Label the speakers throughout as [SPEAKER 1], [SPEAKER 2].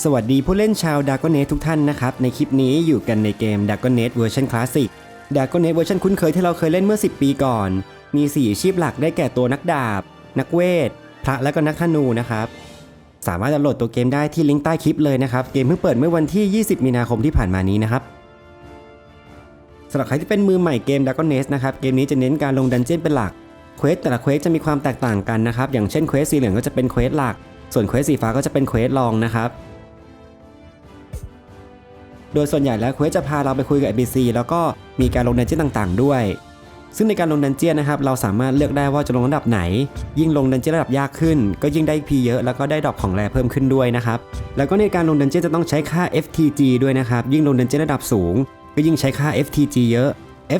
[SPEAKER 1] สวัสดีผู้เล่นชาว d a r k n e t ทุกท่านนะครับ ในคลิปนี้อยู่กันในเกม d a r k n e t เวอร์ชันคลาสสิก d a r k n e t เวอร์ชันคุ้นเคยที่เราเคยเล่นเมื่อ 10 ปีก่อน มี 4 อาชีพหลักได้แก่ตัวนักดาบ นักเวท พระและก็นักธนูนะครับ สามารถดาวน์โหลดตัวเกมได้ที่ลิงก์ใต้คลิปเลยนะครับ เกมเพิ่งเปิดเมื่อวันที่ 20 มีนาคมที่ผ่านมานี้นะครับสำหรับใครที่เป็นมือใหม่เกม d a r k n e t นะครับ เกมนี้จะเน้นการลงดันเจี้ยนเป็นหลัก เควสแต่ละเควสจะมีความแตกต่างกันนะครับ อย่างเช่นเควสสีเหลืองก็จะเป็นเควสหลัก ส่วนเควสสีฟ้าก็จะเป็นเควสรองนะครับ โดยส่วนใหญ่แล้วเควสจะพาเราไปคุยกับ NPC แล้วก็มีการลงดันเจี้ยนต่างๆ ด้วย ซึ่งในการลงดันเจี้ยนนะครับเราสามารถเลือกได้ว่าจะลงระดับไหน ยิ่งลงดันเจี้ยนระดับยากขึ้น ก็ยิ่งได้พีเยอะแล้วก็ได้ดอกของแร่เพิ่มขึ้นด้วยนะครับแล้วก็ในการลงดันเจี้ยนจะต้องใช้ค่า FTG ด้วยนะครับยิ่งลงดันเจี้ยนระดับสูง ก็ยิ่งใช้ค่า FTG เยอะ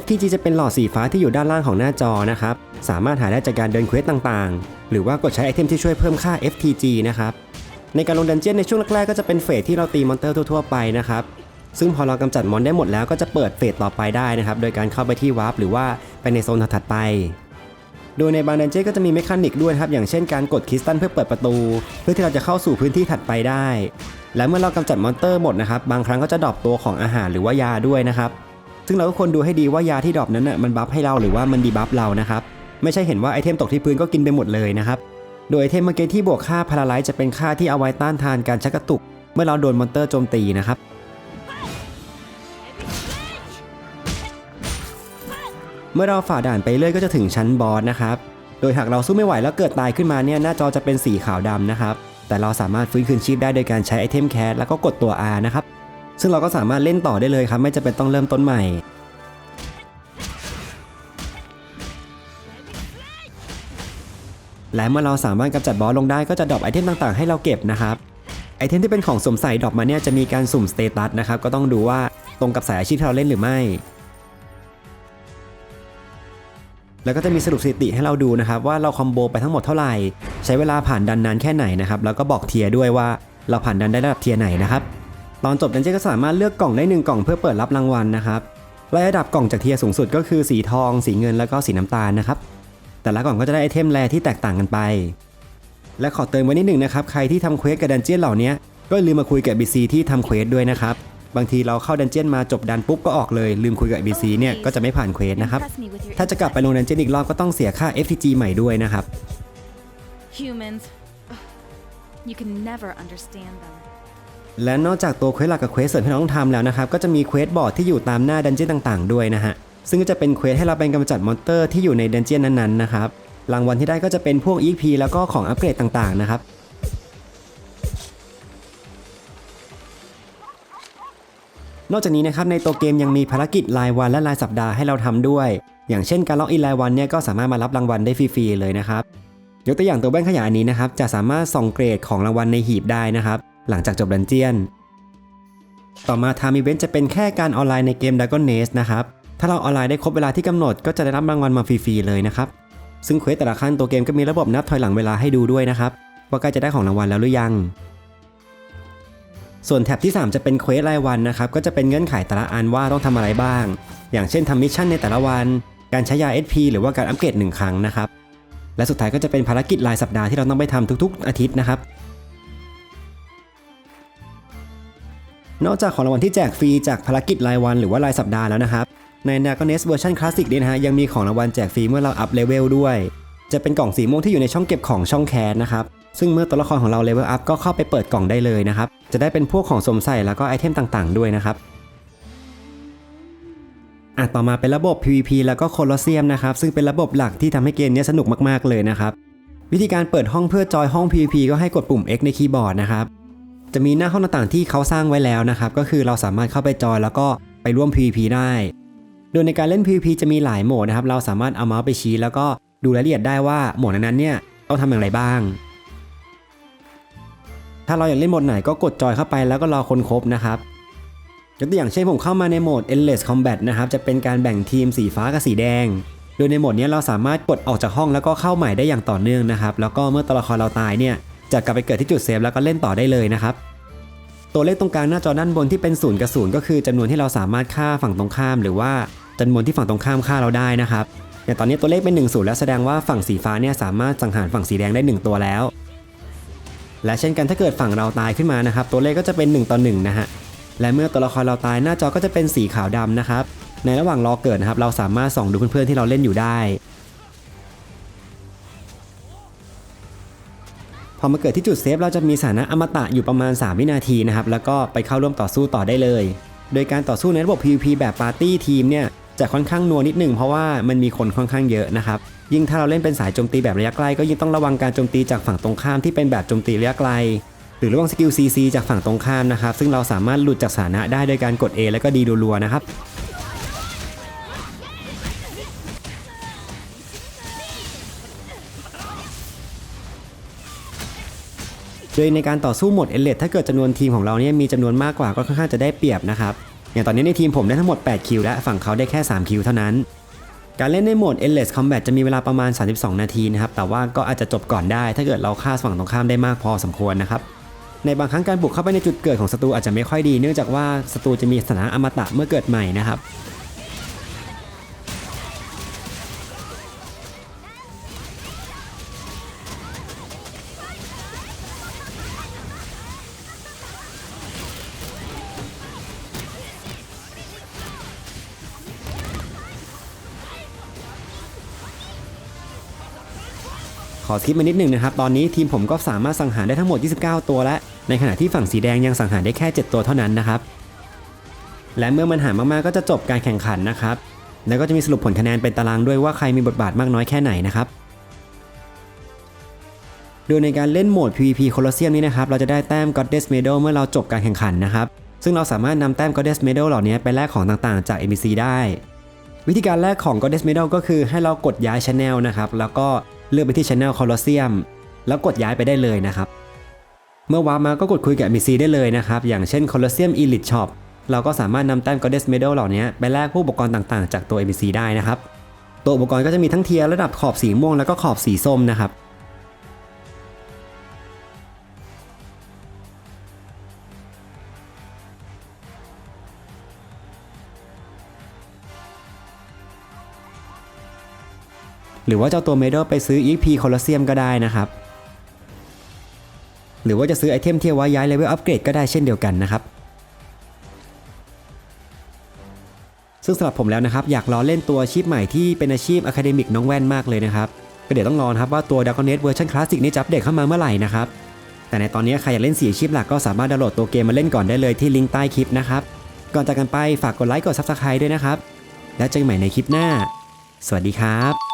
[SPEAKER 1] FTG จะเป็นหลอดสีฟ้าที่อยู่ด้านล่างของหน้าจอนะครับสามารถหาได้จากการเดินเควสต่างๆ หรือว่ากดใช้ไอเทมที่ช่วยเพิ่มค่า FTG นะครับในการลงดันเจี้ยนในช่วงแรกๆก็จะเป็นเฟสที่เราตีมอนเตอร์ทั่วๆไปนะครับ ซึ่งพอเรากำจัดมอนได้หมดแล้วก็จะเปิดเฟสต่อไปได้นะครับ โดยการเข้าไปที่วาร์ปหรือว่าไปในโซนถัดไป โดยในบางดันเจี้ยนก็จะมีเมคานิกด้วยครับ อย่างเช่นการกดคริสตัลเพื่อเปิดประตู เพื่อที่เราจะเข้าสู่พื้นที่ถัดไปได้ และเมื่อเรากำจัดมอนเตอร์หมดนะครับ บางครั้งก็จะดรอปตัวของอาหารหรือว่ายาด้วยนะครับ ซึ่งเราก็ควรดูให้ดีว่ายาที่ดรอปนั้นน่ะมันบัฟให้เราหรือว่ามันดีบัฟเรานะครับ ไม่ใช่เห็นว่าไอเทมตกที่พื้นก็กินไปหมดเลยนะครับ โดยไอเทมเมื่อกี้ที่บวกค่าพาราไลซ์จะเป็นค่าที่เอาไว้ต้านทานการชักกระตุก เมื่อเราโดนมอนเตอร์โจมตีนะครับ เมื่อเราฝ่าด่านไปเรื่อยก็จะถึงชั้นบอสนะครับ โดยหากเราสู้ไม่ไหวแล้วเกิดตายขึ้นมาเนี่ยหน้าจอจะเป็นสีขาวดำนะครับ แต่เราสามารถฟื้นคืนชีพได้โดยการใช้ไอเทมแคสแล้วก็กดตัว R นะครับ ซึ่งเราก็สามารถเล่นต่อได้เลยครับ ไม่จำเป็นต้องเริ่มต้นใหม่และเมื่อเราสามารถกำจัดบอสลงได้ก็จะดรอปไอเทมต่างๆให้เราเก็บนะครับ ไอเทมที่เป็นของสมใส่ดรอปมาเนี่ยจะมีการสุ่มสเตตัสนะครับก็ต้องดูว่าตรงกับสายอาชีพที่เราเล่นหรือไม่ แล้วก็จะมีสรุปสถิติให้เราดูนะครับว่าเราคอมโบไปทั้งหมดเท่าไหร่ ใช้เวลาผ่านดันนานแค่ไหนนะครับแล้วก็บอกเทียด้วยว่าเราผ่านดันได้ระดับเทียไหนนะครับตอนจบดันเจี้ยนก็สามารถเลือกกล่องได้หนึ่งกล่องเพื่อเปิดรับรางวัลนะครับระดับกล่องจากเทียสูงสุดก็คือสีทอง สีเงินแล้วก็สีน้ำตาลนะครับแต่ละกล่องก็จะได้ไอเทมแรที่แตกต่างกันไป และขอเติมไว้นิดหนึ่งนะครับใครที่ทำเควสกับดันเจี้ยนเหล่านี้ก็ลืมมาคุยกับ BC ที่ทำเควสด้วยนะครับ บางทีเราเข้าดันเจี้ยนมาจบดันปุ๊บก็ออกเลย ลืมคุยกับ BC เนี่ยก็จะไม่ผ่านเควสนะครับ ถ้าจะกลับไปลงดันเจี้ยนอีกรอบก็ต้องเสียค่า FTG ใหม่ด้วยนะครับ
[SPEAKER 2] Humans. Ugh, You can never understand them.
[SPEAKER 1] และนอกจากตัวเควสหลักกับเควสเสริมที่เราต้องทำแล้วนะครับ ก็จะมีเควสบอร์ดที่อยู่ตามหน้าดันเจี้ยนต่างๆ ด้วยนะฮะ ซึ่งก็จะเป็นเควสให้เราเป็นกำจัดมอนเตอร์ที่อยู่ในดันเจี้ยนนั้นๆนะครับ รางวัลที่ได้ก็จะเป็นพวก EP แล้วก็ของอัปเกรดต่างๆนะครับ นอกจากนี้นะครับในตัวเกมยังมีภารกิจรายวันและรายสัปดาห์ให้เราทำด้วย อย่างเช่นการล็อกอินรายวันเนี่ยก็สามารถมารับรางวัลได้ฟรีๆเลยนะครับยกตัวอย่างตัวแว่นขยายอันนี้นะครับจะสามารถส่องเกรดของรางวัลในหีบได้นะครับ หลังจากจบดันเจียน ต่อมา Time Event จะเป็นแค่การออนไลน์ในเกม Dragon Nest นะครับถ้าเราออนไลน์ได้ครบเวลาที่กำหนดก็จะได้รับรางวัลมาฟรีๆเลยนะครับซึ่งเควสแต่ละขั้นตัวเกมก็มีระบบนับถอยหลังเวลาให้ดูด้วยนะครับว่าใกล้จะได้ของรางวัลแล้วหรือยัง ส่วนแท็บที่ 3 จะเป็นเควสรายวันนะครับก็จะเป็นเงื่อนไขแต่ละอันว่าต้องทำอะไรบ้าง อย่างเช่นทำมิชชั่นในแต่ละวัน การใช้ยา SP หรือว่าการอัปเกรดหนึ่งครั้งนะครับ และสุดท้ายก็จะเป็นภารกิจรายสัปดาห์ที่เราต้องไปทำทุกๆ อาทิตย์นะครับ นอกจากของรางวัลที่แจกฟรีจากภารกิจรายวันหรือว่ารายสัปดาห์แล้วนะครับ ใน n a g o n e s เวอร์ชันคลาสสิกเนี่ยนะฮะยังมีของรางวัลแจกฟรีเมื่อเราอัพเลเวลด้วย จะเป็นกล่องสีม่วงที่อยู่ในช่องเก็บของช่องแคสนะครับ ซึ่งเมื่อตัวละครของเราเลเวลอัพก็เข้าไปเปิดกล่องได้เลยนะครับ จะได้เป็นพวกของสวมใส่แล้วก็ไอเทมต่างๆ ด้วยนะครับอะต่อมาเป็นระบบ PVP แล้วก็โคลอเซียมนะครับ ซึ่งเป็นระบบหลักที่ทำให้เกมนี้สนุกมากๆเลยนะครับ วิธีการเปิดห้องเพื่อจอยห้อง PVP ก็ให้กดปุ่ม X ในคีย์บอร์ดนะครับ จะมีหน้าห้องต่างๆที่เขาสร้างไว้แล้วนะครับ ก็คือเราสามารถเข้าไปจอยแล้วก็ไปร่วม PVP ได้ โดยในการเล่น PVP จะมีหลายโหมดนะครับ เราสามารถเอาเมาส์ไปชี้ แล้วก็ดูรายละเอียดได้ว่าโหมดนั้นเนี่ยต้องทำอย่างไรบ้าง ถ้าเราอยากเล่นโหมดไหนก็กดจอยเข้าไปแล้วก็รอคนครบนะครับยกตัวอย่างเช่นผมเข้ามาในโหมด Endless Combat นะครับจะเป็นการแบ่งทีมสีฟ้ากับสีแดง โดยในโหมดนี้เราสามารถกดออกจากห้องแล้วก็เข้าใหม่ได้อย่างต่อเนื่องนะครับ แล้วก็เมื่อตัวละครเราตายเนี่ยจะกลับไปเกิดที่จุดเซฟแล้วก็เล่นต่อได้เลยนะครับ ตัวเลขตรงกลางหน้าจอด้านบนที่เป็นศูนย์กับศูนย์ก็คือจำนวนที่เราสามารถฆ่าฝั่งตรงข้าม หรือว่าจำนวนที่ฝั่งตรงข้ามฆ่าเราได้นะครับอย่างตอนนี้ตัวเลขเป็น1นศูนย์แล้วแสดงว่าฝั่งสีฟ้าเนี่ยสามารถสังหารฝั่งสีแดงได้ 1 ตัวแล้ว และเช่นกันถ้าเกิดฝั่งเราตายขึ้นมานะครับ ตัวเลขก็จะเป็น 1 ต่อ 1 นะฮะ และเมื่อตัวละครเราตายหน้าจอก็จะเป็นสีขาวดำนะครับ ในระหว่างรอเกิดนะครับ เราสามารถส่องดูเพื่อนๆที่เราเล่นอยู่ได้ พอมาเกิดที่จุดเซฟเราจะมีสถานะอมตะอยู่ประมาณ 3 วินาทีนะครับ แล้วก็ไปเข้าร่วมต่อสู้ต่อได้เลย โดยการต่อสู้ในระบบ PVP แบบปาร์ตี้ทีมเนี่ย จะค่อนข้างนัวนิดหนึ่งเพราะว่ามันมีคนค่อนข้างเยอะนะครับยิ่งถ้าเราเล่นเป็นสายโจมตีแบบระยะไกลก็ยิ่งต้องระวังการโจมตีจากฝั่งตรงข้ามที่เป็นแบบโจมตีระยะไกล หรือระวังสกิล CC จากฝั่งตรงข้ามนะครับซึ่งเราสามารถหลุดจากสถานะได้โดยการกด A แล้วก็ดีรัวๆนะครับโดยในการต่อสู้หมดเอเลดถ้าเกิดจำนวนทีมของเราเนี่ยมีจำนวนมากกว่าก็ค่อนข้างจะได้เปรียบนะครับ อย่างตอนนี้ในทีมผมได้ทั้งหมด 8 คิวและฝั่งเขาได้แค่ 3 คิวเท่านั้น การเล่นในโหมด Endless Combat จะมีเวลาประมาณ 32 นาทีนะครับ แต่ว่าก็อาจจะจบก่อนได้ ถ้าเกิดเราฆ่าฝั่งตรงข้ามได้มากพอสมควรนะครับ ในบางครั้งการบุกเข้าไปในจุดเกิดของศัตรูอาจจะไม่ค่อยดี เนื่องจากว่าศัตรูจะมีสถานะอมตะเมื่อเกิดใหม่นะครับ อสกิปมานิดหนึ่งนะครับ ตอนนี้ทีมผมก็สามารถสังหารได้ทั้งหมด 29 ตัวแล้ว ในขณะที่ฝั่งสีแดงยังสังหารได้แค่ 7 ตัวเท่านั้นนะครับ และเมื่อมันหารมากๆก็จะจบการแข่งขันนะครับ แล้วก็จะมีสรุปผลคะแนนเป็นตารางด้วยว่าใครมีบทบาทมากน้อยแค่ไหนนะครับ โดยในการเล่นโหมด PVP Colosseum นี้นะครับ เราจะได้แต้ม Goddess Medal เมื่อเราจบการแข่งขันนะครับ ซึ่งเราสามารถนำแต้ม Goddess Medal เหล่านี้ไปแลกของต่างๆ จาก NPC ได้ วิธีการแรกของ Goddess Medal ก็คือให้เรากดย้าย Channel นะครับ แล้วก็ เลือกไปที่ Channel Colosseum แล้วกดย้ายไปได้เลยนะครับ เมื่อวาร์ปมาก็กดคุยกับ NPC ได้เลยนะครับ อย่างเช่น Colosseum Elite Shop เราก็สามารถนำแต้ม Goddess Medal เหล่านี้ไปแลกผู้อุปกรณ์ต่างๆ จากตัว NPC ได้นะครับ ตัวอุปกรณ์ก็จะมีทั้งเทียร์ระดับขอบสีม่วงแล้วก็ขอบสีส้มนะครับ หรือว่าเจะเอาตัวเมดัลไปซื้อ EP Colosseum ก็ได้นะครับ หรือว่าจะซื้อไอเทมที่เอาไว้ย้ายเลเวลอัปเกรดก็ได้เช่นเดียวกันนะครับ ซึ่งสำหรับผมแล้วนะครับ อยากรอเล่นตัวอาชีพใหม่ที่เป็นอาชีพอะคาเดมิกน้องแว่นมากเลยนะครับก็เดี๋ยวต้องรอนครับว่าตัว d r a g o n e t เวอร์ชันคลาสสิกนี้จะอัปเดตเข้ามาเมื่อไหร่นะครับแต่ในตอนนี้ใครอยากเล่นสีอาชีพหลักก็สามารถดาวน์โหลดตัวเกมมาเล่นก่อนได้เลยที่ลิงก์ใต้คลิปนะครับก่อนจากกันไปฝากกดไลค์กด Subscribe ด้วยนะครับ แล้วเจอกันใหม่ในคลิปหน้า สวัสดีครับ